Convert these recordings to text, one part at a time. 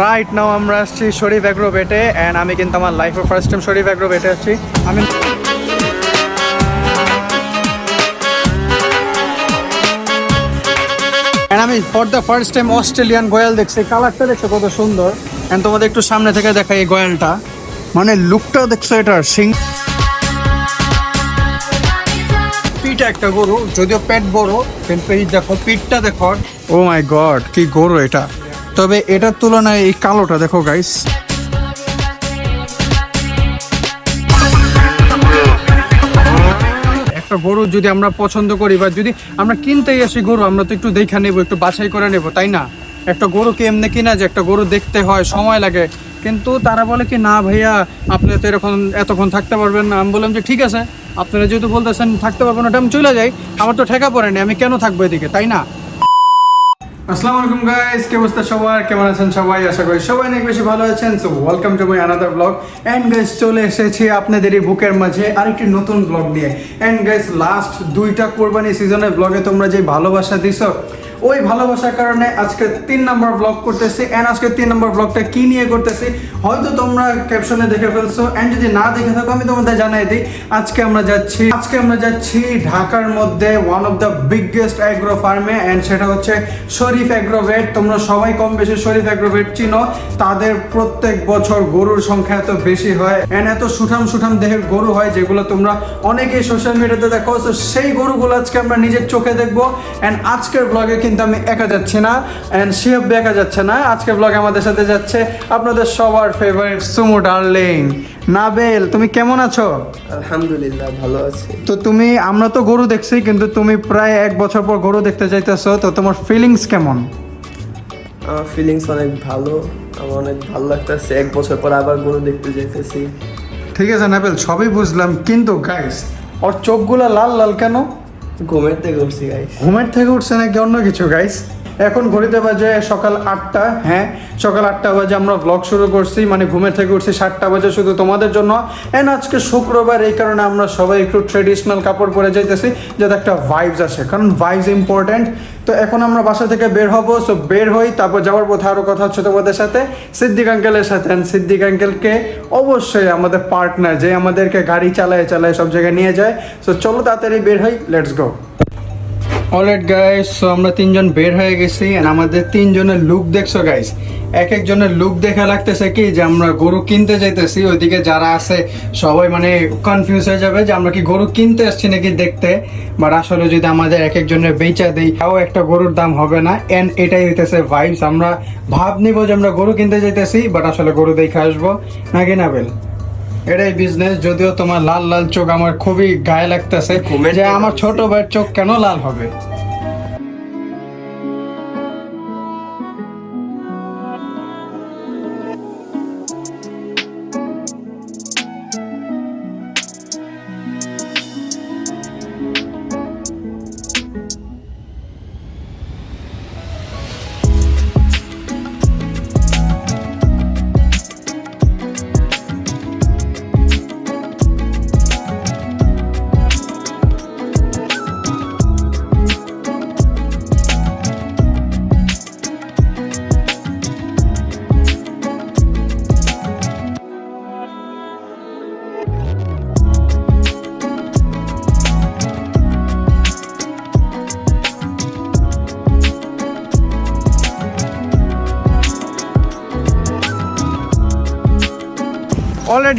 Right now আমরা আসছি শরীফ agro বেটে অ্যান্ড আমি কিন্তু আমার লাইফের ফার্স্ট টাইম শরীফ অ্যাগ্রো বেটে আসছি। আমি আমি for the first time Australian গোয়াল দেখছি। কালারটা দেখছ কত সুন্দর। অ্যান্ড তোমাদের একটু সামনে থেকে দেখাই এই গোয়ালটা মানে লুকটা দেখছ এটার, সিং পিঠ একটা গরু, যদিও পেট বড়, কিন্তু এই দেখো, পিঠটা দেখো। ও মাই গড কি গরু এটা। তবে এটার তুলনায় এই কালোটা দেখো গাইস একটা গরু যদি আমরা পছন্দ করি বা যদি আমরা কিনতেই আসি গরু, আমরা তো একটু দেখা নেব, একটু বাছাই করে নেব, তাই না? একটা গরুকে এমনি কিনা যে একটা গরু দেখতে হয়, সময় লাগে। কিন্তু তারা বলে কি, না ভাইয়া, আপনি তো এরকম এতক্ষণ থাকতে পারবেন না। আমি বললাম যে, ঠিক আছে, আপনারা যেহেতু বলতেছেন থাকতে পারবেন ওটা আমি চলে যাই। আমার তো ঠেকা পড়েনি আমি কেন থাকব এদিকে? তাই না? আসসালামু আলাইকুম গাইস কি অবস্থা সবার? কেমন আছেন সবাই? আশা করি সবাই অনেক বেশি ভালো আছেন। So welcome to my another blog and guys চলে এসেছি আপনাদেরই বুকের মাঝে আরেকটি নতুন ব্লগ নিয়ে। এন্ড গাইস লাস্ট দুইটা কোরবানি সিজনের ব্লগে তোমরা যে ভালোবাসা দিছো ওই ভালোবাসার কারণে আজকে তিন নম্বর ব্লগ করতেছি এন্ড আজকে তিন নম্বর ব্লগটা কি নিয়ে করতেছি, হয়তো তোমরা ক্যাপশনে দেখে ফেলছো এন্ড যদি না দেখে থাকো, আমি তোমাদের জানাই দিই, আজকে আমরা যাচ্ছি, আজকে আমরা যাচ্ছি ঢাকার মধ্যে one of the biggest agro ফার্মে এন্ড সেটা হচ্ছে শরীফ অ্যাগ্রোভেট তোমরা সবাই কম বেশি শরীফ অ্যাগ্রোভেট চিনো, তাদের প্রত্যেক বছর গরুর সংখ্যা এত বেশি হয় এন্ড এত সুঠাম সুঠাম দেহের গরু হয় যেগুলো তোমরা অনেকেই সোশ্যাল মিডিয়াতে দেখো তো সেই গরুগুলো আজকে আমরা নিজের চোখে দেখব এন্ড আজকের ব্লগে কিন্তু আমি একা যাচ্ছি না এন্ড শিহাব একা যাচ্ছে না। আজকের ব্লগে আমাদের সাথে যাচ্ছে আপনাদের সবার ফেভারিট সুমু ডার্লিং নাবেল তুমি কেমন আছো? আলহামদুলিল্লাহ ভালো আছি। তো তুমি আমরা তো গরু দেখছি কিন্তু তুমি প্রায় এক বছর পর গরু দেখতে চাইতেছো তো তোমার ফিলিংস কেমন? আমার ফিলিংস অনেক ভালো আমার অনেক ভালো লাগতেছে। এক বছর পর আবার গরু দেখতে যাইতেছি। ঠিক আছে নাবেল সবই বুঝলাম কিন্তু গাইস ওর চোখগুলো লাল লাল কেন? ঘুমের থেকে উঠছি গাইস ঘুমের থেকে উঠছে নাকি অন্য কিছু গাইস এখন ঘড়িতে বাজে সকাল আটটা হ্যাঁ? সকাল আটটা বাজে আমরা ব্লগ শুরু করছি মানে ঘুমের থেকে উঠছি সাতটা বাজে শুধু তোমাদের জন্য। এন্ড আজকে শুক্রবার, এই কারণে আমরা সবাই একটু ট্রেডিশনাল কাপড় পরে যাইতেছি, যাতে একটা ভাইবস আসে, কারণ ভাইবস ইম্পর্ট্যান্ট তো এখন আমরা বাসা থেকে বের হব সো বের হই, তারপর যাওয়ার পথে আরও কথা হচ্ছে তোমাদের সাথে। সিদ্দিক আঙ্কেলের সাথে সিদ্দিক আঙ্কেলকে অবশ্যই আমাদের পার্টনার যে আমাদেরকে গাড়ি চালায় চালায় সব জায়গায় নিয়ে যায়। সো চলো তাড়াতাড়ি বের হই let's go alright guys so আমরা তিনজন বের হয়ে গেছি, and আমাদের তিনজনের লুক দেখছ গাইস এক একজনের লুক দেখা লাগতেছে কি, যে আমরা গরু কিনতে যাইতেছি, ওইদিকে যারা আছে, সবাই মানে কনফিউজ হয়ে যাবে যে আমরা কি গরু কিনতে আসছি নাকি দেখতে। বাট আসলে যদি আমাদের এক একজনের বেচা দিই, তাও একটা গরুর দাম হবে না এন্ড এটাই হইতেছে ভাইবস আমরা ভাব নিব যে আমরা গরু কিনতে যাইতেছি বাট আসলে গরু দেখে আসব। নাকি না বেল এটাই বিজনেস যদিও তোমার লাল লাল চোখ আমার খুবই গায়ে লাগতেছে যে আমার ছোট ভাইয়ের চোখ কেন লাল হবে?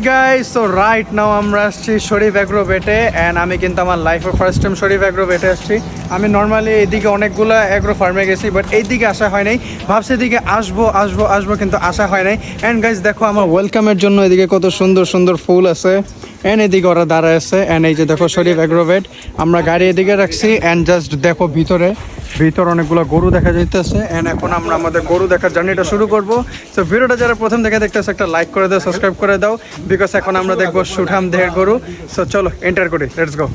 গাইস তো রাইট নাও আমরা আসছি শরীফ অ্যাগ্রো বেটে অ্যান্ড আমি কিন্তু আমার লাইফের ফার্স্ট টাইম শরীফ অ্যাগ্রো বেটে আসছি। আমি নর্মালি এইদিকে অনেকগুলো অ্যাগ্রো ফার্মে গেছি বাট এইদিকে আসা হয় নাই। ভাবছি এদিকে আসব আসব আসব, কিন্তু আসা হয় নাই। অ্যান্ড গাইস দেখো আমার ওয়েলকামের জন্য এদিকে কত সুন্দর সুন্দর ফুল আছে। অ্যান্ড এদিকে ওরা দাঁড়ায় আছে। অ্যান্ড এই যে দেখো শরীফ অ্যাগ্রো বেট আমরা গাড়ি এদিকে রাখছি। অ্যান্ড জাস্ট দেখো ভিতরে। ভিতর অনেকগুলো গরু দেখা যাইতেছে। এন্ড এখন আমরা আমাদের গরু দেখার জার্নিটা শুরু করব। সো ভিডিওটা যারা প্রথম দেখে দেখতেছে, একটা লাইক করে দাও সাবস্ক্রাইব করে দাও বিকজ এখন আমরা দেখব সুঠাম দেহের গরু। সো চলো এন্টার করি let's go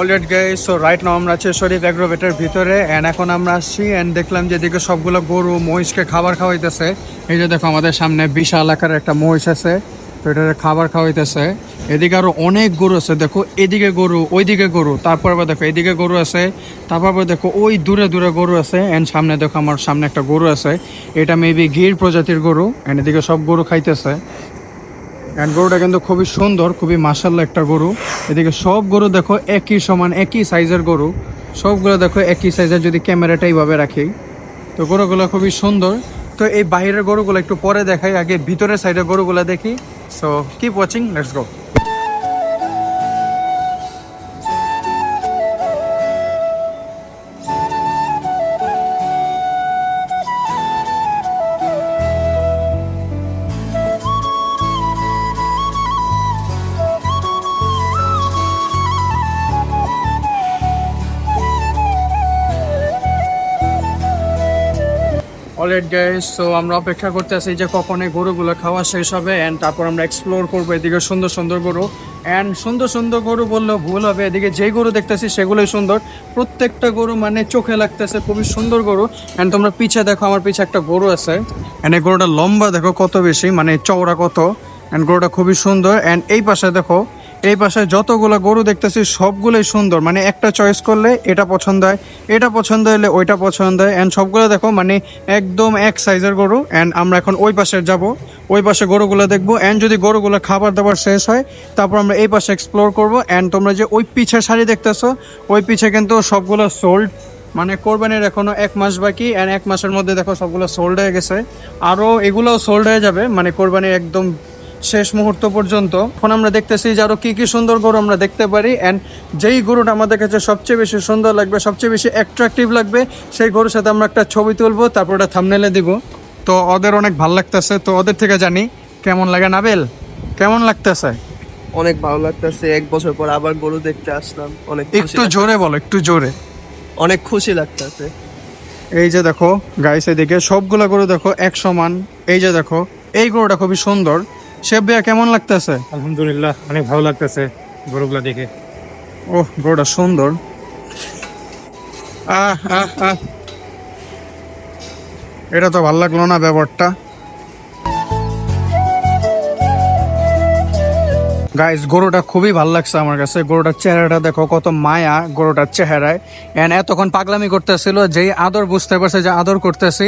alright guys so right now আমরা আছি শরীফ অ্যাগ্রোভেটের ভিতরে অ্যান্ড এখন আমরা আসছি অ্যান্ড দেখলাম যে এদিকে সবগুলো গরু মহিষকে খাবার খাওয়াইতেছে। এই যে দেখো, আমাদের সামনে বিশাল আকারের একটা মহিষ আছে, তো এটার খাবার খাওয়াইতেছে। এদিকে আরও অনেক গরু আছে, দেখো, এদিকে গরু, ওইদিকে গরু, তারপর আবার দেখো, এদিকে গরু আছে, তারপর আবার দেখো, ওই দূরে দূরে গরু আছে অ্যান্ড সামনে দেখো, আমার সামনে একটা গরু আছে। এটা মেবি গির প্রজাতির গরু অ্যান্ড এদিকে সব গরু খাইতেছে। অ্যান্ড গরুটা কিন্তু খুবই সুন্দর, খুবই মাসাল্লা একটা গরু। এদিকে সব গরু দেখো একই সমান, একই সাইজের গরু। সবগুলো দেখো একই সাইজের যদি ক্যামেরাটা এইভাবে রাখি। তো গরুগুলো খুবই সুন্দর। তো এই বাইরের গরুগুলো একটু পরে দেখাই, আগে ভিতরের সাইডের গরুগুলো দেখি। So keep watching let's go alright guys so আমরা অপেক্ষা করতে আছি যে কখন এই গরুগুলো খাওয়া শেষ হবে অ্যান্ড তারপর আমরা এক্সপ্লোর করব এদিকে সুন্দর সুন্দর গরু অ্যান্ড সুন্দর সুন্দর গরু বললেও ভুল হবে। এদিকে যেই গরু দেখতেছি সেগুলোই সুন্দর। প্রত্যেকটা গরু মানে চোখে লাগতেছে খুবই সুন্দর গরু অ্যান্ড তোমরা পিছে দেখো, আমার পিছে একটা গরু আছে অ্যান্ড এই গরুটা লম্বা দেখো কত বেশি মানে চওড়া কত অ্যান্ড গরুটা খুবই সুন্দর অ্যান্ড এই পাশে দেখো এই পাশে যতগুলো গরু দেখতেছি, সবগুলোই সুন্দর। মানে একটা চয়েস করলে এটা পছন্দ হয়, এটা পছন্দ হলে ওইটা পছন্দ হয়। অ্যান্ড সবগুলো দেখো মানে একদম এক সাইজের গরু। অ্যান্ড আমরা এখন ওই পাশে যাব, ওই পাশে গরুগুলো দেখব। অ্যান্ড যদি গরুগুলো খাবার দাবার শেষ হয়, তারপর আমরা এই পাশে এক্সপ্লোর করব। অ্যান্ড তোমরা যে ওই পিছে শাড়ি দেখতেছো, ওই পিছে কিন্তু সবগুলো সোল্ড মানে কোরবানির এখনও এক মাস বাকি। অ্যান্ড এক মাসের মধ্যে দেখো সবগুলো সোল্ড হয়ে গেছে। আরও এগুলোও সোল্ড হয়ে যাবে মানে কোরবানির একদম শেষ মুহূর্ত পর্যন্ত। এখন আমরা দেখতেছি যে আরও কি কি সুন্দর গরু আমরা দেখতে পারি। অ্যান্ড যেই গরুটা আমাদের কাছে সবচেয়ে বেশি সুন্দর লাগবে সবচেয়ে বেশি অ্যাট্রাকটিভ লাগবে সেই গরুর সাথে আমরা একটা ছবি তুলবো তারপর ওটা থামনেলে দিব। তো ওদের অনেক ভালো লাগতেছে। তো ওদের থেকে জানি কেমন লাগে নাবেল? কেমন লাগতেছে? অনেক ভালো লাগতেছে। এক বছর পর আবার গরু দেখতে আসলাম। অনেক একটু জোরে বলো একটু জোরে। অনেক খুশি লাগতেছে। এই যে দেখো গাইস এদিকে সবগুলা গরু দেখো এক সমান এই যে দেখো এই গরুটা খুবই সুন্দর। শেফ ভাইয়া কেমন লাগতেছে? আলহামদুলিল্লাহ অনেক ভালো লাগতেছে গরুগুলা দেখে। ওহ গরুটা সুন্দর। আহ আহ আহ। এটা তো ভালো লাগল না ব্যাপারটা। গাইস গরুটা খুবই ভালো লাগছে আমার কাছে। গরুটার চেহারাটা দেখো, কত মায়া গরুটার চেহারায়। এন্ড এতক্ষণ পাগলামি করতেছিল, যেই আদর বুঝতে পারছে, যে আদর করতেছি,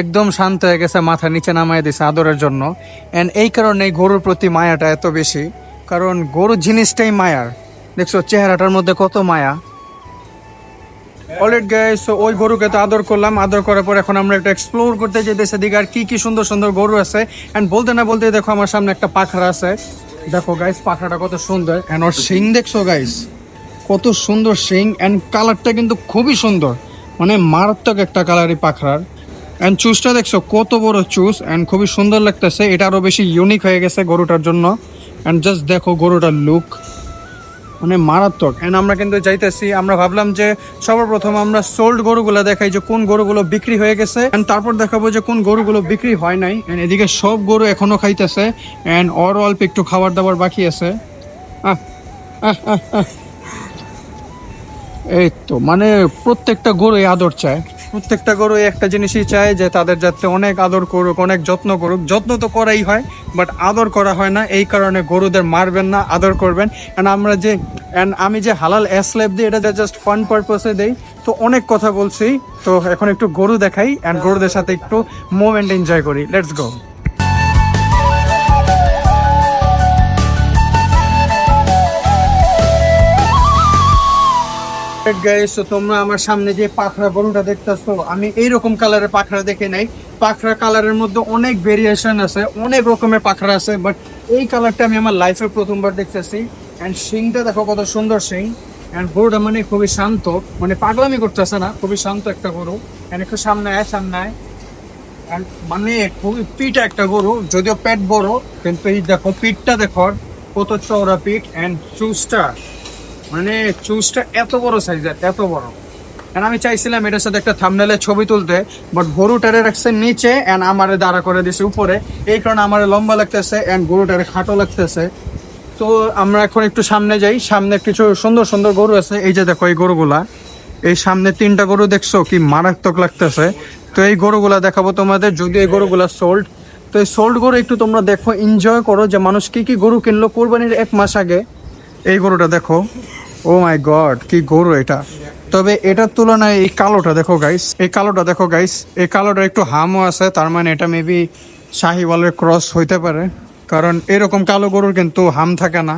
একদম শান্ত হয়ে গেছে, মাথা নিচে নামাই দিছে আদরের জন্য। এন্ড এই কারণে গরুর প্রতি মায়াটা এত বেশি। কারণ গরু জিনিসটাই মায়ার দেখছ, চেহারাটার মধ্যে কত মায়া। অলরেড গাইস তো ওই গরুকে তো আদর করলাম। আদর করার পর এখন আমরা একটু এক্সপ্লোর করতে যেতেছি দিকে আর কি কি সুন্দর সুন্দর গরু আছে। এন্ড বলতে না বলতে দেখো, আমার সামনে একটা পাখরা আছে। দেখো গাইস পাখাটা কত সুন্দর। এন্ড ওর শিং দেখছ গাইস কত সুন্দর শিং। এন্ড কালারটা কিন্তু খুবই সুন্দর। মানে মারাত্মক একটা কালারই পাখরার এন্ড চুজটা দেখছ, কত বড় চুজ এন্ড খুবই সুন্দর লাগতেছে। এটা আরও বেশি ইউনিক হয়ে গেছে গরুটার জন্য। এন্ড জাস্ট দেখো গরুটার লুক মানে মারাত্মক। এন্ড আমরা কিন্তু যাইতেছি আমরা ভাবলাম যে সর্বপ্রথম আমরা সোল্ড গরুগুলো দেখাই যে কোন গরুগুলো বিক্রি হয়ে গেছে। এন্ড তারপর দেখাবো যে কোন গরুগুলো বিক্রি হয় নাই। এন্ড এদিকে সব গরু এখনও খাইতেছে। এন্ড অর অল্প একটু খাবার দাবার বাকি আছে। আহ, আহ, আহ। এই তো মানে প্রত্যেকটা গরু আদর চায়। প্রত্যেকটা গরু একটা জিনিসই চায় যে তাদের যাতে অনেক আদর করুক, অনেক যত্ন করুক। যত্ন তো করাই হয় বাট আদর করা হয় না। এই কারণে গরুদের মারবেন না, আদর করবেন। অ্যান্ড আমরা যে অ্যান্ড আমি যে হালাল অ্যাসলেপ দিই এটা জাস্ট ফান পারপাসে দেই। তো অনেক কথা বলছি। তো এখন একটু গরু দেখাই অ্যান্ড গরুদের সাথে একটু মোমেন্ট এনজয় করি। লেটস গো গাইস তোমরা আমার সামনে যে পাখরা গরুটা দেখতেছো, আমি এইরকম কালারের পাখরা দেখে নাই। পাখরা কালারের মধ্যে অনেক ভেরিয়েশন আছে, অনেক রকমের পাখরা আছে বাট এই কালারটা আমি আমার লাইফে প্রথমবার দেখতেছি। অ্যান্ড শিংটা দেখো কত সুন্দর শিং অ্যান্ড গরুটা মানে খুবই শান্ত মানে পাগলামি করতেছে না, খুবই শান্ত একটা গরু। অ্যান্ড একটু সামনে আয় সামনে আয়। And মানে খুবই পিঠ একটা গরু, যদিও পেট বড়, কিন্তু এই দেখো, পিঠটা দেখো, কত চওড়া পিঠ অ্যান্ড চুজটা মানে চুজটা এত বড় সাইজের এত বড়। এন্ড আমি চাইছিলাম এটার সাথে একটা থামনেলে ছবি তুলতে বাট গরুটারে রাখছে নিচে এন্ড আমারে দাঁড়া করে দিছে উপরে। এই কারণে আমার লম্বা লাগতেছে এন্ড গরুটারে খাটো লাগতেছে। তো আমরা এখন একটু সামনে যাই, সামনে কিছু সুন্দর সুন্দর গরু আছে। এই যে দেখো এই গরুগুলা। এই সামনে তিনটা গরু দেখছ, কি মারাত্মক লাগতেছে। তো এই গরুগুলা দেখাবো তোমাদের, যদি এই গরুগুলা সোল্ড তো এই সোল্ড গরু একটু তোমরা দেখো এনজয় করো যে মানুষ কি কি গরু কিনলো। কোরবানির এক মাস আগে এই গরুটা দেখো। ও মাই গড কি গরু এটা। তবে এটার তুলনায় এই কালোটা দেখো গাইস এই কালোটা দেখো গাইস এই কালোটা একটু হামও আছে, তার মানে এটা মেবি শাহিওয়ালের ক্রস হইতে পারে। কারণ এরকম কালো গরুর কিন্তু হাম থাকে না।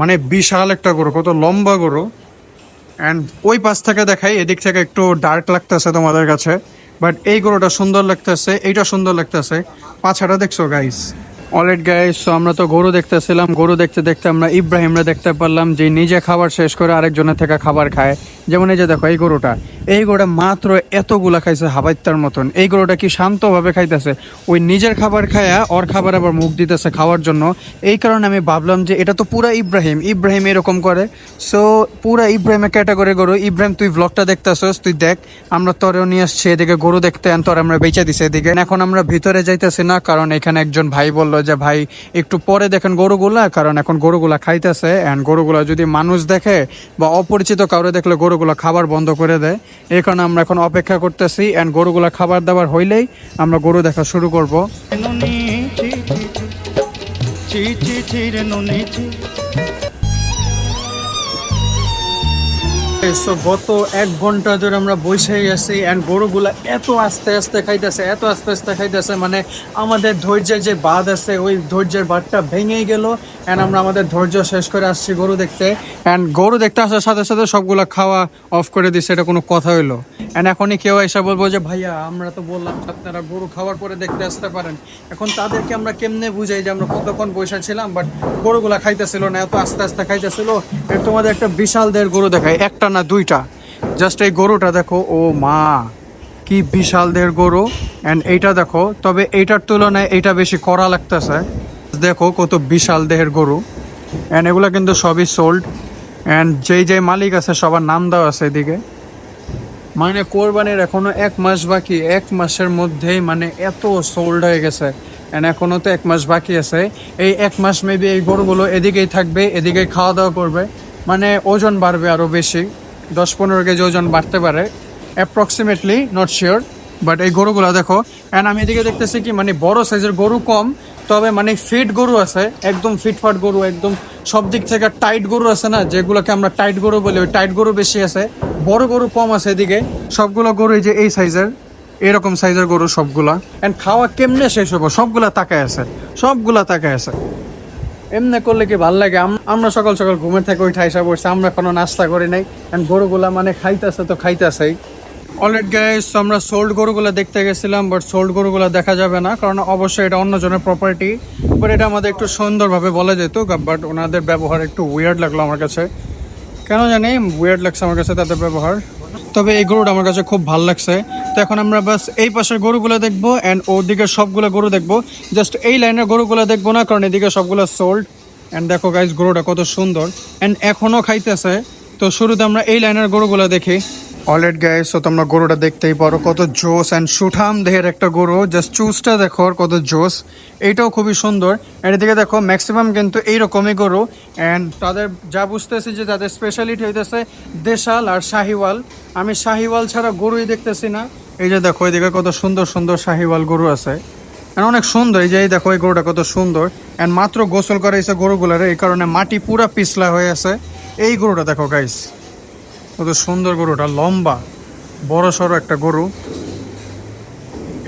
মানে বিশাল একটা গরু, কত লম্বা গরু। অ্যান্ড ওই পাশ থেকে দেখাই, এদিক থেকে একটু ডার্ক লাগতেছে তোমাদের কাছে। বাট এই গরুটা সুন্দর লাগতেছে, এইটা সুন্দর লাগতেছে। পাছাটা দেখছ গাইস অলরেড গাইস সো আমরা তো গরু দেখতেছিলাম। গরু দেখতে দেখতে আমরা ইব্রাহিমরা দেখতে পারলাম যে নিজে খাবার শেষ করে আরেকজনের থেকে খাবার খায়। যেমন এই যে দেখো, এই গরুটা। এই গরুটা মাত্র এতগুলা খাইছে হাবাইত্তার মতন। এই গরুটা কি শান্তভাবে খাইতেছে? ওই নিজের খাবার খায়া ওর খাবার আবার মুখ দিতেছে খাওয়ার জন্য। এই কারণে আমি ভাবলাম যে এটা তো পুরা ইব্রাহিম। ইব্রাহিম এরকম করে। সো পুরা ইব্রাহিমের ক্যাটাগরি গরু। ইব্রাহিম, তুই ব্লগটা দেখতেছস, তুই দেখ। আমরা তোরেও নিয়ে আসছি, এদিকে গরু দেখতে তোর আমরা বেঁচে দিছি এদিকে। এখন আমরা ভিতরে যাইতেছি না, কারণ এখানে একজন ভাই বলল যে, ভাই, একটু পরে দেখেন গরুগুলা, কারণ এখন গরুগুলা খাইতেছে। অ্যান্ড গরুগুলা যদি মানুষ দেখে বা অপরিচিত কাউরে দেখলে গরুগুলা খাবার বন্ধ করে দেয়। এই কারণে আমরা এখন অপেক্ষা করতেছি। অ্যান্ড গরুগুলা খাবার দাবার হইলেই আমরা গরু দেখা শুরু করব। So, গত এক ঘণ্টা ধরে আমরা বসেই আছি অ্যান্ড গরুগুলা এত আস্তে আস্তে খাইতেছে এত আস্তে আস্তে খাইতেছে মানে আমাদের ধৈর্যের যে বাঁধ আছে ওই ধৈর্যের বাঁধটা ভেঙেই গেল অ্যান্ড আমরা আমাদের ধৈর্য শেষ করে আসছি গরু দেখতে। অ্যান্ড গরু দেখতে আসার সাথে সাথে সবগুলা খাওয়া অফ করে দিচ্ছে এটা কোনো কথা হইল। অ্যান্ড এখনই কেউ এসে বলব যে ভাইয়া আমরা তো বললাম আপনারা গরু খাওয়ার পরে দেখতে আসতে পারেন। এখন তাদেরকে আমরা কেমনে বুঝাই যে আমরা কতক্ষণ বসে ছিলাম? বাট গরুগুলা খাইতেছিল না এত আস্তে আস্তে খাইতেছিল। এর তোমাদের একটা বিশাল দের গরু দেখায় একটা না দুইটা? জাস্ট এই গরুটা দেখো, ও মা, কি বিশাল দের গরু। অ্যান্ড এইটা দেখো, তবে এইটার তুলনায় এইটা বেশি করা লাগতেছে। দেখো কত বিশাল দেহের গরু। অ্যান্ড এগুলো কিন্তু সবই সোল্ড অ্যান্ড যেই যেই মালিক আছে, সবার নাম দেওয়া আছে এদিকে। মানে কোরবানির এখনও এক মাস বাকি, এক মাসের মধ্যেই মানে এত সোল্ড হয়ে গেছে। এন্ড এখনও তো এক মাস বাকি আছে। এই এক মাস মেবি এই গরুগুলো এদিকেই থাকবে, এদিকেই খাওয়া দাওয়া করবে। মানে ওজন বাড়বে আরও বেশি। দশ পনেরো কেজি ওজন বাড়তে পারে। অ্যাপ্রক্সিমেটলি নট শিওর বাট এই গরুগুলো দেখো অ্যান্ড আমি এদিকে দেখতেছি কি মানে বড় সাইজের গরু কম, তবে মানে ফিট গরু আছে, একদম ফিটফাট গরু, একদম সব দিক থেকে টাইট গরু আছে না, যেগুলোকে আমরা টাইট গরু বলি, ওই টাইট গরু বেশি আছে। বড় গরু কম আছে এদিকে, সবগুলো গরু এই যে এই সাইজের এরকম সাইজের গরু সবগুলা। অ্যান্ড খাওয়া কেমনে শেষ হব? সবগুলা তাকায় আছে, সবগুলা তাকায় আছে। এমনি করলে কি ভালো লাগে? আম- আমরা সকাল সকাল ঘুমের থেকে ওই ঠাইসা বসছি আমরা কোনো নাস্তা করি নাই। গরুগুলা মানে খাইতেছে তো খাইতেছেই। অলরেড গাইস আমরা সোল্ড গরুগুলো দেখতে গেছিলাম বাট সোল্ড গরুগুলো দেখা যাবে না, কারণ অবশ্যই এটা অন্যজনের প্রপার্টি বাট এটা আমাদের একটু সুন্দরভাবে বলা যেত বাট ওনাদের ব্যবহার একটু উইয়ার্ড লাগল আমার কাছে। কেন জানি উইয়ার্ড লাগছে আমার কাছে তাদের ব্যবহার। তবে এই গরুটা আমার কাছে খুব ভালো লাগছে। তো এখন আমরা বাস এই পাশের গরুগুলো দেখব অ্যান্ড ওদিকে সবগুলো গরু দেখব। জাস্ট এই লাইনের গরুগুলো দেখব না, কারণ এদিকে সবগুলো সোল্ড অ্যান্ড দেখো গাইজ গরুটা কত সুন্দর। অ্যান্ড এখনও খাইতেছে। তো শুরুতে আমরা এই লাইনের গরুগুলো দেখি। অলরেড গাইস তো তোমরা গরুটা দেখতেই পারো, কত জোস অ্যান্ড সুঠাম দেহের একটা গরু। জাস্ট চুজটা দেখো কত জোস এইটাও খুবই সুন্দর। এর দিকে দেখো ম্যাক্সিমাম কিন্তু এইরকমই গরু। অ্যান্ড তাদের যা বুঝতেছি যে তাদের স্পেশালিটি হইতেছে দেশাল আর শাহিওয়াল। আমি শাহিওয়াল ছাড়া গরুই দেখতেছি না। এই যে দেখো, এদিকে কত সুন্দর সুন্দর শাহিওয়াল গরু আছে। And অনেক সুন্দর, এই যে, এই দেখো, এই গরুটা কত সুন্দর। অ্যান্ড মাত্র গোসল করাইছে গরুগুলারে, এই কারণে মাটি পুরা পিছলা হয়ে আছে। এই গরুটা দেখো গাইস কত সুন্দর গরুটা, লম্বা, বড় সড়ো একটা গরু।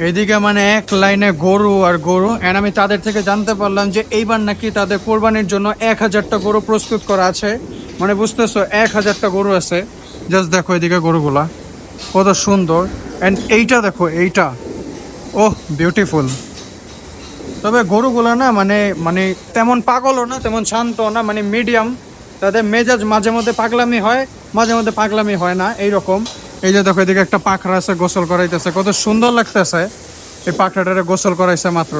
এদিকে মানে এক লাইনে গরু আর গরু। এন্ড আমি তাদের থেকে জানতে পারলাম যে এইবার নাকি তাদের কোরবানির জন্য এক হাজারটা গরু প্রস্তুত করা আছে। মানে বুঝতেছো, এক হাজারটা গরু আছে। জাস্ট দেখো এদিকে গরুগুলা, কত সুন্দর। অ্যান্ড এইটা দেখো, এইটা। ওহ বিউটিফুল তবে গরুগুলো না মানে মানে তেমন পাগলও না, তেমন শান্ত না মানে মিডিয়াম তাদের মেজাজ মাঝে মধ্যে পাগলামি হয়, মাঝে মধ্যে পাগলামি হয় না, এইরকম। এই যে দেখো, এদিকে একটা পাখরা আছে গোসল করাইতেছে। কত সুন্দর লাগতেছে। এই পাখরাটারে গোসল করাইছে মাত্র।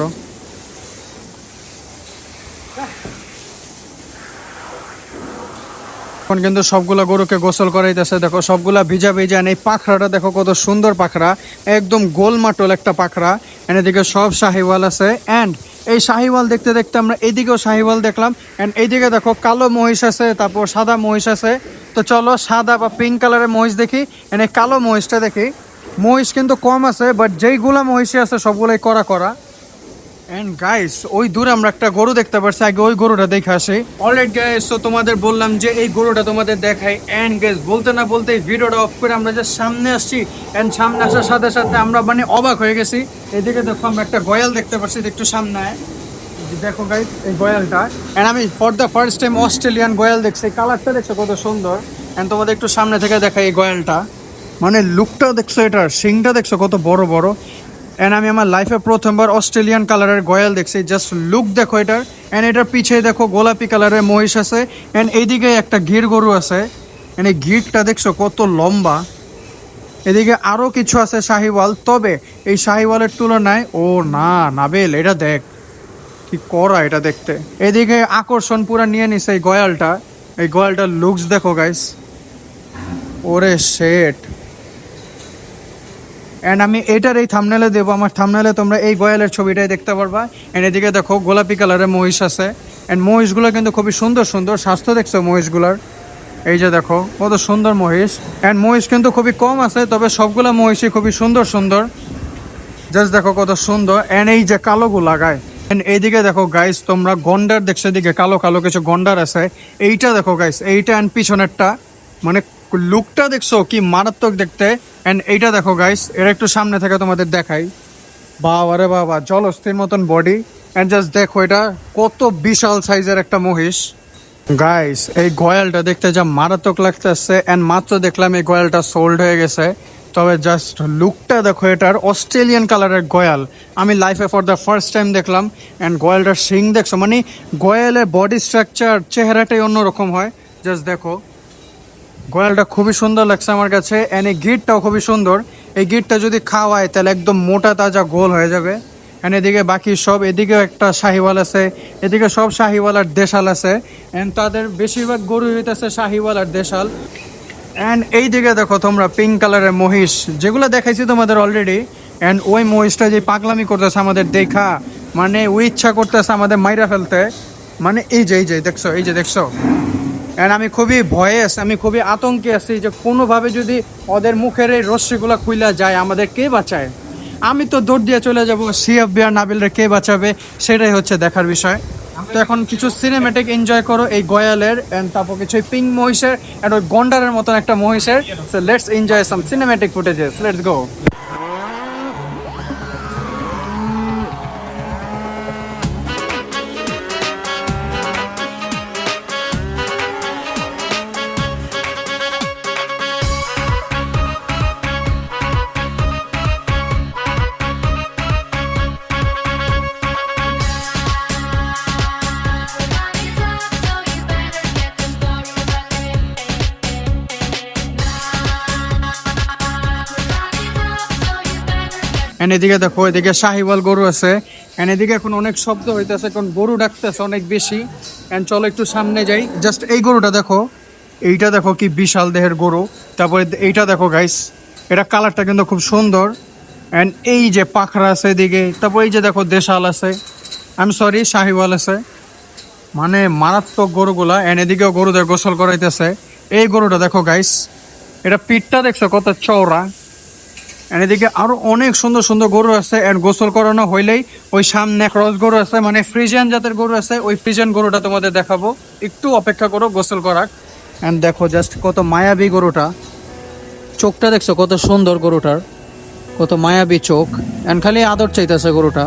এখন কিন্তু সবগুলা গরুকে গোসল করাইতেছে। দেখো, সবগুলা ভিজা ভিজা। এই পাখরাটা দেখো, কত সুন্দর পাখরা। একদম গোলমাটল একটা পাখরা। এর এদিকে সব শাহিওয়াল আছে। অ্যান্ড এই শাহিওয়াল দেখতে দেখতে আমরা এদিকেও শাহিওয়াল দেখলাম। অ্যান্ড এইদিকে দেখো, কালো মহিষ আছে, তারপর সাদা মহিষ আছে। তো চলো সাদা বা পিঙ্ক কালারের মহিষ দেখি এনে কালো মহিষটা দেখি। মহিষ কিন্তু কম আছে বাট যেইগুলা মহিষে আছে, সবগুলোই করা করা এন্ড গাইস ওই দূরে আমরা একটা গরু দেখতে পাচ্ছি আগে ওই গরুটা দেখে আসি। অলরেডি গাইস তো তোমাদের বললাম যে এই গরুটা তোমাদের দেখাই। এন্ড গাইস বলতে না বলতে ভিডিওটা অফ করে আমরা যে সামনে আসছি। এন্ড সামনে আসার সাথে সাথে আমরা মানে অবাক হয়ে গেছি। এদিকে দেখো আমরা একটা গয়াল দেখতে পাচ্ছি একটু সামনে দেখো গাইস এই গয়ালটা। এন্ড আমি for the first time Australian Goyal দেখছি। কালারটা দেখছ কত সুন্দর। এন্ড তোমাদের একটু সামনে থেকে দেখাই এই গয়ালটা। মানে লুকটা দেখছ এটার, শিংটা দেখছ কত বড় বড়। এন্ড আমি আমার লাইফে প্রথমবার অস্ট্রেলিয়ান কালারের গয়াল দেখছি। জাস্ট লুক দেখো এটার। এন্ড এটার পিছে দেখো গোলাপি কালারের মহিষ আছে। এন্ড এইদিকে একটা গির গরু আছে। এন্ড এই গিরটা দেখছ কত লম্বা। এদিকে আরও কিছু আছে শাহিওয়াল। তবে এই শাহিওয়ালের তুলনায়, ও না, নাবেল, এটা দেখ। কি করা এটা দেখতে। এদিকে আকর্ষণ পুরা নিয়ে নিছে এই গয়ালটা এই গয়ালটার লুকস দেখো গাইস ওরে শেট অ্যান্ড আমি এটার এই থামনেলে দেবো। আমার থামনেলে তোমরা এই গয়ালের ছবিটাই দেখতে পারবা। অ্যান্ড এদিকে দেখো, গোলাপি কালারের মহিষ আছে। অ্যান্ড মহিষগুলো কিন্তু খুবই সুন্দর সুন্দর। স্বাস্থ্য দেখছ মহিষগুলার? এই যে দেখো, কত সুন্দর মহিষ। অ্যান্ড মহিষ কিন্তু খুবই কম আছে, তবে সবগুলো মহিষই খুবই সুন্দর সুন্দর। জাস্ট দেখো কত সুন্দর। অ্যান্ড এই যে কালোগুলা গায় অ্যান্ড এইদিকে দেখো গাইস তোমরা গন্ডার দেখছ এদিকে, কালো কালো কিছু গন্ডার আছে। এইটা দেখো গাইস এইটা অ্যান্ড পিছনেরটা। মানে লুকটা দেখছ? কি মারাত্মক দেখতে? অ্যান্ড এইটা দেখো গাইস এর একটু সামনে থেকে তোমাদের দেখাই। বাবা রে বাবা, জলস্থির মতন বডি অ্যান্ড জাস্ট দেখো এটা, কত বিশাল সাইজের একটা মহিষ। গাইস এই গয়ালটা দেখতে যা মারাত্মক লাগতেছে। অ্যান্ড মাত্র দেখলাম এই গয়ালটা সোল্ড হয়ে গেছে। তবে জাস্ট লুকটা দেখো এটার অস্ট্রেলিয়ান কালারের গয়াল আমি লাইফে ফর দ্য ফার্স্ট টাইম দেখলাম। অ্যান্ড গয়ালটার শিং দেখছ? মানে গয়ালের বডি স্ট্রাকচার চেহারাটাই অন্যরকম হয়। জাস্ট দেখো। গয়ালটা খুবই সুন্দর লাগছে আমার কাছে এন্ড এই গিটটাও খুবই সুন্দর। এই গিটটা যদি খাওয়ায়, তাহলে একদম মোটা তাজা গোল হয়ে যাবে। এন্ড এদিকে বাকি সব, এদিকেও একটা শাহিওয়াল আছে, এদিকে সব শাহিওয়াল আর দেশাল আছে। এন্ড তাদের বেশিরভাগ গরু হইতেছে শাহিওয়াল আর দেশাল। অ্যান্ড এই দিকে দেখো তোমরা পিঙ্ক কালারের মহিষ, যেগুলো দেখাইছি তোমাদের অলরেডি অ্যান্ড ওই মহিষটা যে পাগলামি করতেছে আমাদের দেখা মানে ওই ইচ্ছা করতেছে আমাদের মাইরা ফেলতে। মানে এই যে এই যে, দেখছ, এই যে, দেখছ। অ্যান্ড আমি খুবই ভয়ে আছি, আমি খুবই আতঙ্কে আছি যে কোনোভাবে যদি ওদের মুখের এই রশ্মিগুলো খুইলা যায়, আমাদের কে বাঁচায়? আমি তো দৌড় দিয়ে চলে যাব সিএফবি আর নাবিলরে কে বাঁচাবে, সেটাই হচ্ছে দেখার বিষয়। তো এখন কিছু সিনেমেটিক এনজয় করো এই গয়ালের অ্যান্ড তারপর কিছু পিঙ্ক মহিষের অ্যান্ড ওই গন্ডারের মতন একটা মহিষের। So let's enjoy some cinematic footages let's go and এদিকে দেখো, এদিকে শাহিওয়াল গরু আছে। এন্ড এদিকে এখন অনেক শব্দ হইতেছে এখন গরু ডাকতেছে অনেক বেশি। এন্ড চলো একটু সামনে যাই। জাস্ট এই গরুটা দেখো, এইটা দেখো কি বিশাল দেহের গরু। তারপরে এইটা দেখো গাইস এটা কালারটা কিন্তু খুব সুন্দর। এন্ড এই যে পাখরা আছে এদিকে, তারপর এই যে দেখো দেশাল আছে। আই এম সরি শাহিওয়াল আছে। মানে মারাত্মক গরুগুলা এন্ড এদিকেও গরুদের গোসল করাইতেছে। এই গরুটা দেখো গাইস এটা পিঠটা দেখছ কত চওড়া। এন্ড এদিকে আরও অনেক সুন্দর সুন্দর গরু আছে এন্ড গোসল করানো হইলেই ওই সামনে ক্রস গরু আছে মানে ফ্রিজিয়ান জাতের গরু আছে, ওই ফ্রিজিয়ান গরুটা তোমাদের দেখাবো। একটু অপেক্ষা করো, গোসল করার। এন্ড দেখো জাস্ট কত মায়াবী গরুটা। চোখটা দেখছ কত সুন্দর গরুটার। কত মায়াবী চোখ। এন্ড খালি আদর চাইতেছে গরুটা।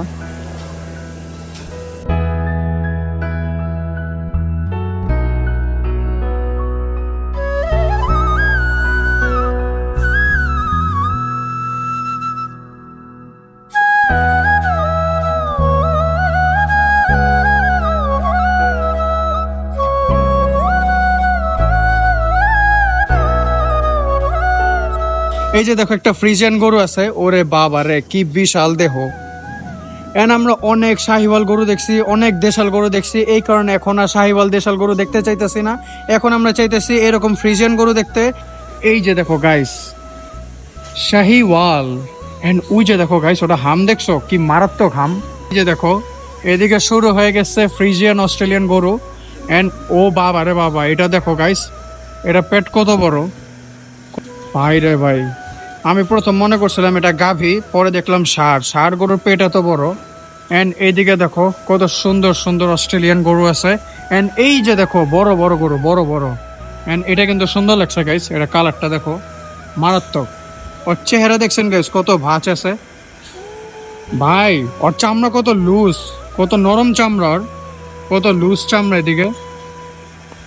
এই যে দেখো, একটা ফ্রিজিয়ান গরু আছে। ওরে বাবা রে, কি বিশাল দেহ। এন আমরা অনেক শাহিওয়াল গরু দেখছি, অনেক দেশাল গরু দেখছি। এই কারণে এখন আর শাহিওয়াল, দেশাল গরু দেখতে চাইতেছি না। এখন আমরা চাইতেছি এরকম ফ্রিজিয়ান গরু দেখতে। এই যে দেখো গাইস শাহিওয়াল। এন্ড ওই যে দেখো গাইস ওটা হাম দেখছ? কি মারাত্মক হাম। এই যে দেখো, এদিকে শুরু হয়ে গেছে ফ্রিজিয়ান অস্ট্রেলিয়ান গরু। এন্ড ও বাবা রে বাবা, এটা দেখো গাইস এটা পেট কত বড়? ভাই রে ভাই। আমি প্রথম মনে করছিলাম এটা গাভী, পরে দেখলাম ষাঁড়। ষাঁড় গরুর পেট এত বড়। অ্যান্ড এইদিকে দেখো, কত সুন্দর সুন্দর অস্ট্রেলিয়ান গরু আছে। অ্যান্ড এই যে দেখো, বড় বড় গরু, বড় বড়। অ্যান্ড এটা কিন্তু সুন্দর লাগছে গাইস এটা কালারটা দেখো, মারাত্মক। ওর চেহারা দেখছেন গাইস কত ভাঁজ আছে। ভাই, ওর চামড়া কত লুজ কত নরম চামড়ার কত লুজ চামড়া এদিকে।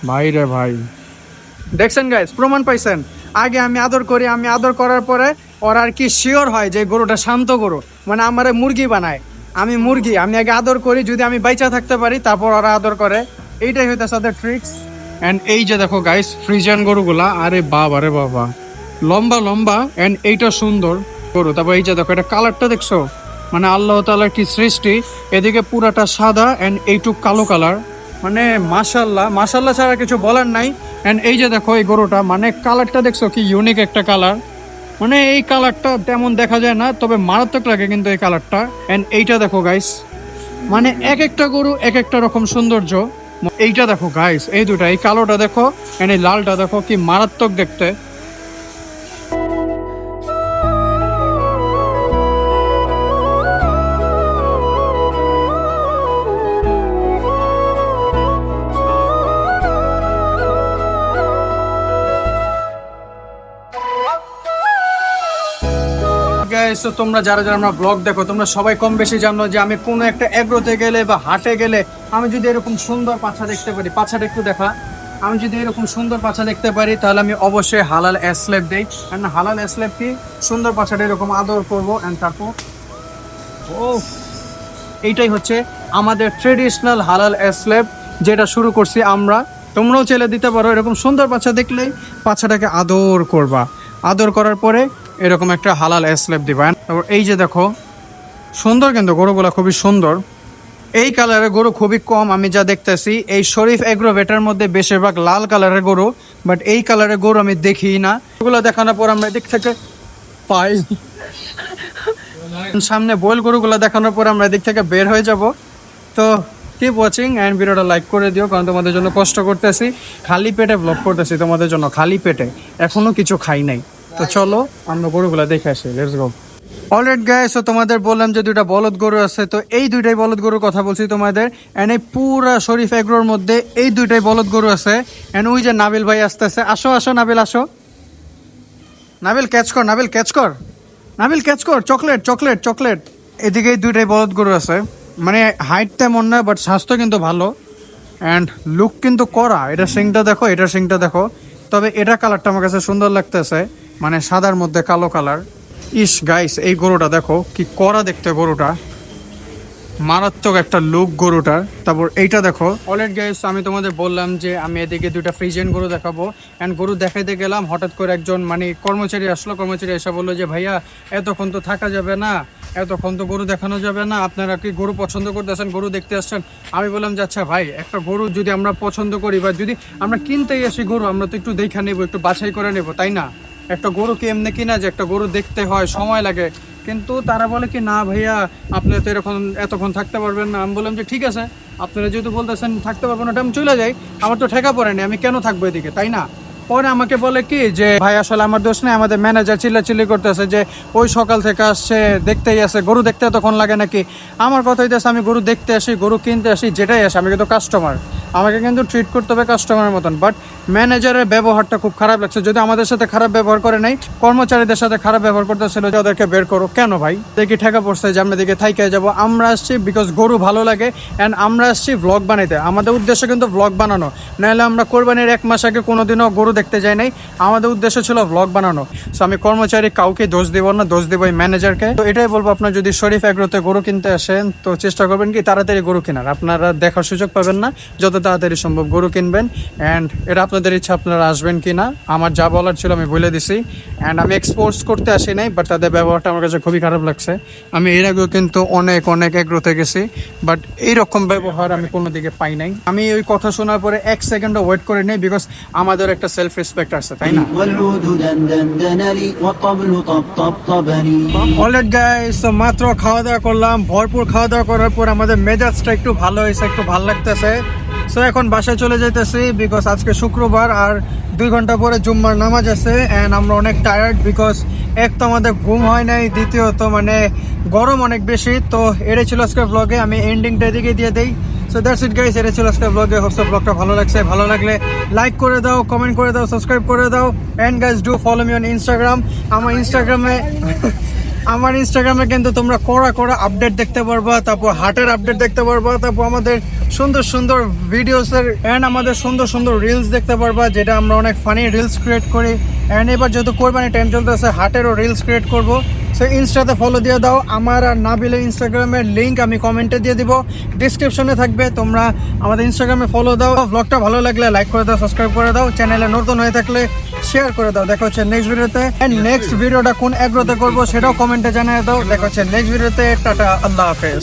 ভাই রে ভাই। দেখছেন গাইস প্রমাণ পাইছেন? আগে আমি আদর করি, আমি আদর করার পরে ওর আর কি শিওর হয় যে গরুটা শান্ত গরু। মানে আমারে মুরগি বানায়। আমি মুরগি, আমি আগে আদর করি, যদি আমি বাইচা থাকতে পারি, তারপর ওরা আদর করে। এইটাই হইতেছে ওদের ট্রিক্স অ্যান্ড এই যে দেখো গাইস ফ্রিজিয়ান গরুগুলা, আরে বাবা আরে বাবা। লম্বা লম্বা অ্যান্ড এইটা সুন্দর গরু। তারপর এই যে দেখো, এটা কালারটা দেখছ? মানে আল্লাহ তালার কি সৃষ্টি? এদিকে পুরাটা সাদা অ্যান্ড এইটুক কালো কালার মানে মাসাল্লাহ মাসাল্লাহ ছাড়া কিছু বলার নাই। অ্যান্ড এই যে দেখো এই গরুটা মানে কালারটা দেখছ কি ইউনিক একটা কালার। মানে এই কালারটা তেমন দেখা যায় না, তবে মারাত্মক লাগে কিন্তু এই কালারটা। অ্যান্ড এইটা দেখো গাইস মানে এক একটা গরু এক একটা রকম সৌন্দর্য। এইটা দেখো গাইস এই দুটা, এই কালোটা দেখো অ্যান্ড এই লালটা দেখো কি মারাত্মক দেখতে। তো তোমরা যারা যারা আমরা ব্লগ দেখো, তোমরা সবাই কম বেশি জানো যে আমি কোনো একটা এগ্রোতে গেলে বা হাটে গেলে আমি যদি এরকম সুন্দর পাছা দেখতে পারি, পাছাটা একটু দেখা। আমি যদি এরকম সুন্দর পাছা দেখতে পারি, তাহলে আমি অবশ্যই হালাল অ্যাসলেপ দিই। অ্যান্ড হালাল অ্যাসলেপ কি? সুন্দর পাছাটা এরকম আদর করব অ্যান্ড তারপর ও এইটাই হচ্ছে আমাদের ট্রেডিশনাল হালাল অ্যাসলেপ যেটা শুরু করছি আমরা। তোমরাও চেলে দিতে পারো এরকম সুন্দর বাচ্চা দেখলেই বাচ্চাটাকে আদর করবা। আদর করার পরে এরকম একটা হালাল অ্যাসলেপ দিবেন তারপর এই যে দেখো, সুন্দর কিন্তু গরুগুলা খুবই সুন্দর। এই কালারের গরু খুবই কম, আমি যা দেখতেছি, এই শরীফ এগ্রোভেটার মধ্যে বেশিরভাগ লাল কালারের গরু বাট এই কালারের গরু আমি দেখি না। এগুলো দেখানোর পর আমরা এদিক থেকে পাই। সামনে বয়েল গরুগুলো দেখানোর পর আমরা এদিক থেকে বের হয়ে যাব। তো কিপ ওয়াচিং অ্যান্ড ভিডিওটা লাইক করে দিও, কারণ তোমাদের জন্য কষ্ট করতেছি। খালি পেটে ব্লগ করতেছি তোমাদের জন্য, খালি পেটে। এখনও কিছু খাই নাই। তো চলো, আমরা গরুগুলো দেখে আসি লেটস গো অলরেড গাইস তো তোমাদের বললাম যে দুইটা বলদ গরু আছে, তো এই দুইটাই বলদ গরুর কথা বলছি তোমাদের এন্ড এই পুরা শরীফ এগ্রোর মধ্যে এই দুইটাই বলদ গরু আছে এন্ড ওই যে নাবিল ভাই আসতেছে, আসো আসো, নাবিল আসো। নাবিল ক্যাচ কর, নাবিল ক্যাচ কর। নাবিল ক্যাচ কর চকলেট চকলেট চকলেট এদিকে এই দুইটাই বলদ গরু আছে মানে হাইট তেমন না বাট স্বাস্থ্য কিন্তু ভালো অ্যান্ড লুক কিন্তু করা এটা সিংটা দেখো, এটা সিংটা দেখো, তবে এটা কালারটা আমার কাছে সুন্দর লাগতেছে। মানে সাদার মধ্যে কালো কালার। ইস গাইস এই গরুটা দেখো, কি করা দেখতে গরুটা। মারাত্মক একটা লুক গরুটার। তারপর এইটা দেখো। অলরেড গাইস আমি তোমাদের বললাম যে আমি এদিকে দুইটা ফ্রিজেন গরু দেখাবো। অ্যান্ড গরু দেখাইতে গেলাম, হঠাৎ করে একজন মানে কর্মচারী আসলো। কর্মচারী এসে বলল যে, ভাইয়া, এতক্ষণ তো থাকা যাবে না। এতক্ষণ তো গরু দেখানো যাবে না। আপনারা কি গরু পছন্দ করতেছেন? গরু দেখতে আসছেন? আমি বললাম যে আচ্ছা ভাই, একটা গরু যদি আমরা পছন্দ করি বা যদি আমরা কিনতেই আসি গরু, আমরা তো একটু দেখা নেব, একটু বাছাই করে নেব, তাই না? একটা গরু কি এমনি কিনা যে একটা গরু দেখতে হয়, সময় লাগে। কিন্তু তারা বলে কি, না ভাইয়া, আপনি তো এরকম এতক্ষণ থাকতে পারবেন না। আমি বললাম যে, ঠিক আছে, আপনারা যেহেতু বলতেছেন থাকতে পারবেন ওটা আমি চলে যাই। আমার তো ঠেকা পড়েনি আমি কেন থাকব এদিকে? তাই না? পরে আমাকে বলে কি যে, ভাই, আসলে আমার দোষ নেই, আমাদের ম্যানেজার চিল্লাচিল্লি করতেছে যে, ওই সকাল থেকে আসছে, দেখতেই আসে গরু দেখতে তখন লাগে নাকি? আমার কথা হইতেছে, আমি গরু দেখতে আসি, গরু কিনতে আসি, যেটাই আসে, আমি কিন্তু কাস্টমার আমাকে কিন্তু ট্রিট করতে হবে কাস্টমারের মতন বাট ম্যানেজারের ব্যবহারটা খুব খারাপ লাগছে। যদি আমাদের সাথে খারাপ ব্যবহার করে নাই, কর্মচারীদের সাথে খারাপ ব্যবহার করতেছিল, যে ওদেরকে বের করো। কেন ভাই? দেখি ঠেকা পড়ছে যে, আমরা দিকে থাইকে যাব। আমরা আসছি বিকজ গরু ভালো লাগে অ্যান্ড আমরা আসছি ভ্লগ বানাইতে। আমাদের উদ্দেশ্য কিন্তু ভ্লগ বানানো। নাহলে আমরা কোরবানির এক মাস আগে কোনোদিনও গরু দেখতে যাই নাই। আমাদের উদ্দেশ্য ছিল ভ্লগ বানানো। সো আমি কর্মচারী, কাউকে দোষ দিব না, দোষ দিব ম্যানেজারকে তো এটাই বলব, আপনার যদি শরীফ এগ্রোতে গরু কিনতে আসেন, তো চেষ্টা করবেন কি, তাড়াতাড়ি গরু কেনার। আপনারা দেখার সুযোগ পাবেন না, যত তাড়াতাড়ি সম্ভব গরু কিনবেন। অ্যান্ড এটা আপনাদের ইচ্ছা, আপনারা আসবেন কি না, আমার যা বলার ছিল আমি বলে দিছি। অ্যান্ড আমি এক্সপোর্টস করতে আসি নাই বাট তাদের ব্যবহারটা আমার কাছে খুবই খারাপ লাগছে। আমি এর আগেও কিন্তু অনেক অনেক এগ্রোতে গেছি বাট এইরকম ব্যবহার আমি কোনো দিকে পাই নাই। আমি ওই কথা শোনার পরে এক সেকেন্ডও ওয়েট করে নিই বিকজ আমাদের একটা সেলফ সেলফ রেসপেক্ট আছে তাই না? গাইস মাত্র খাওয়া দাওয়া করলাম ভরপুর খাওয়া দাওয়া করার পর আমাদের মেজাজটা একটু ভালো হয়েছে একটু ভালো লাগতেছে। সো এখন বাসায় চলে যাইতেছি বিকজ আজকে শুক্রবার আর দুই ঘণ্টা পরে জুম্মার নামাজ আছে অ্যান্ড আমরা অনেক টায়ার্ড বিকজ এক তো আমাদের ঘুম হয় নাই দ্বিতীয়ত মানে গরম অনেক বেশি তো এড়ে ছিল আজকে ব্লগে আমি এন্ডিংটা এদিকে দিয়ে দিই। সো দ্যাটস ইট গাইস এটা ছিল আজকে ব্লগে হোপস ব্লগটা ভালো লাগছে ভালো লাগলে লাইক করে দাও কমেন্ট করে দাও সাবস্ক্রাইব করে দাও and guys do follow me on Instagram আমার ইনস্টাগ্রামে আমার ইনস্টাগ্রামে কিন্তু তোমরা কড়া কড়া আপডেট দেখতে পারবা তারপর হাটের আপডেট দেখতে পারবা তারপর আমাদের সুন্দর সুন্দর ভিডিওসের অ্যান্ড আমাদের সুন্দর সুন্দর রিলস দেখতে পারবা যেটা আমরা অনেক ফানি রিলস ক্রিয়েট করি অ্যান্ড এবার যেহেতু কোরবানি টাইম চলতেছে হাটেরও রিলস ক্রিয়েট করব সো ইনস্টাতে ফলো দিয়ে দাও। আমার আর নাবিলের ইনস্টাগ্রামের লিঙ্ক আমি কমেন্টে দিয়ে দিব। ডিসক্রিপশনে থাকবে। তোমরা আমাদের ইনস্টাগ্রামে ফলো দাও। ব্লগটা ভালো লাগলে লাইক করে দাও সাবস্ক্রাইব করে দাও। চ্যানেলে নতুন হয়ে থাকলে শেয়ার করে দাও। দেখা হচ্ছে নেক্সট ভিডিওতে অ্যান্ড নেক্সট ভিডিওটা কোন অ্যাগ্রোতে করব সেটাও কমেন্টে জানিয়ে দাও। দেখা হচ্ছে নেক্সট ভিডিওতে টাটা, আল্লাহ হাফেজ।